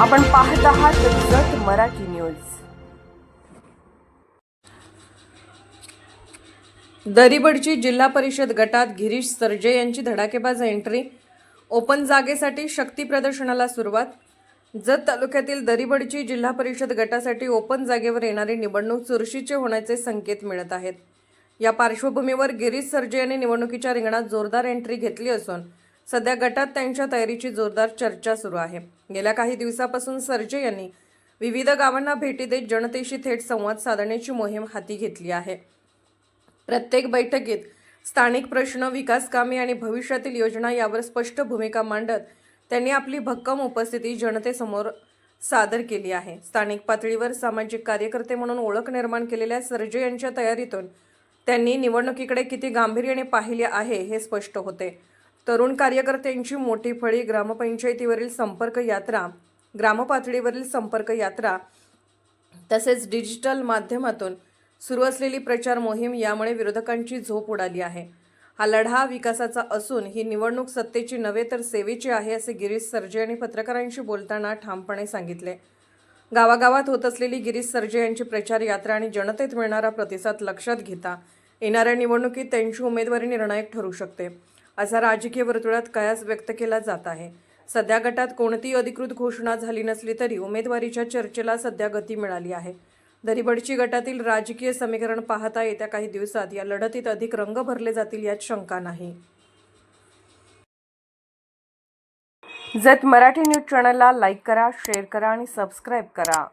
आपण पाहत आहात जत मराठी न्यूज. दरीबडची जिल्हा परिषद गटात गिरीश सरजे यांची धडाकेबाज एंट्री. ओपन जागेसाठी शक्ती प्रदर्शनाला सुरुवात. जत तालुक्यातील दरीबडची जिल्हा परिषद गटासाठी ओपन जागेवर येणारी निवडणूक चुरशीचे होण्याचे संकेत मिळत आहेत. या पार्श्वभूमीवर गिरीश सरजे यांनी निवडणुकीच्या रिंगणात जोरदार एंट्री घेतली असून सध्या गटात त्यांच्या तयारीची जोरदार चर्चा सुरू आहे. गेल्या काही दिवसापासून सर्जे यांनी विविध गावांना भेटी देत जनतेशी थेट संवाद साधण्याची मोहीम हाती घेतली आहे. प्रत्येक बैठकीत स्थानिक प्रश्न विकास कामे आणि भविष्यातील योजना यावर स्पष्ट भूमिका मांडत त्यांनी आपली भक्कम उपस्थिती जनतेसमोर सादर केली आहे. स्थानिक पातळीवर सामाजिक कार्यकर्ते म्हणून ओळख निर्माण केलेल्या सर्जे यांच्या तयारीतून त्यांनी निवडणुकीकडे किती गांभीर्याने पाहिले आहे हे स्पष्ट होते. तरुण कार्यकर्त्यांची मोठी फळी ग्रामपंचायतीवरील संपर्क यात्रा ग्रामपातळीवरील संपर्क यात्रा तसेच डिजिटल माध्यमातून सुरू असलेली प्रचार मोहीम यामुळे विरोधकांची झोप उडाली आहे. हा लढा विकासाचा असून ही निवडणूक सत्तेची नव्हे तर सेवेची आहे असे गिरीश सरजे यांनी पत्रकारांशी बोलताना ठामपणे सांगितले. गावागावात होत असलेली गिरीश सरजे यांची प्रचार यात्रा आणि जनतेत मिळणारा प्रतिसाद लक्षात घेता येणाऱ्या निवडणुकीत त्यांची उमेदवारी निर्णायक ठरू शकते. असा राजकीय वर्तुळात कयास व्यक्त केला जात आहे. सध्या गटात कोणतीही अधिकृत घोषणा झाली नसली तरी उमेदवारीच्या चर्चेला सध्या गती मिळाली आहे. दरीबडची गटातील राजकीय समीकरण पाहता येत्या काही दिवसात या लढतीत अधिक रंग भरले जातील यात शंका नाही. जत मराठी न्यूज चॅनलला लाईक करा शेअर करा आणि सबस्क्राईब करा.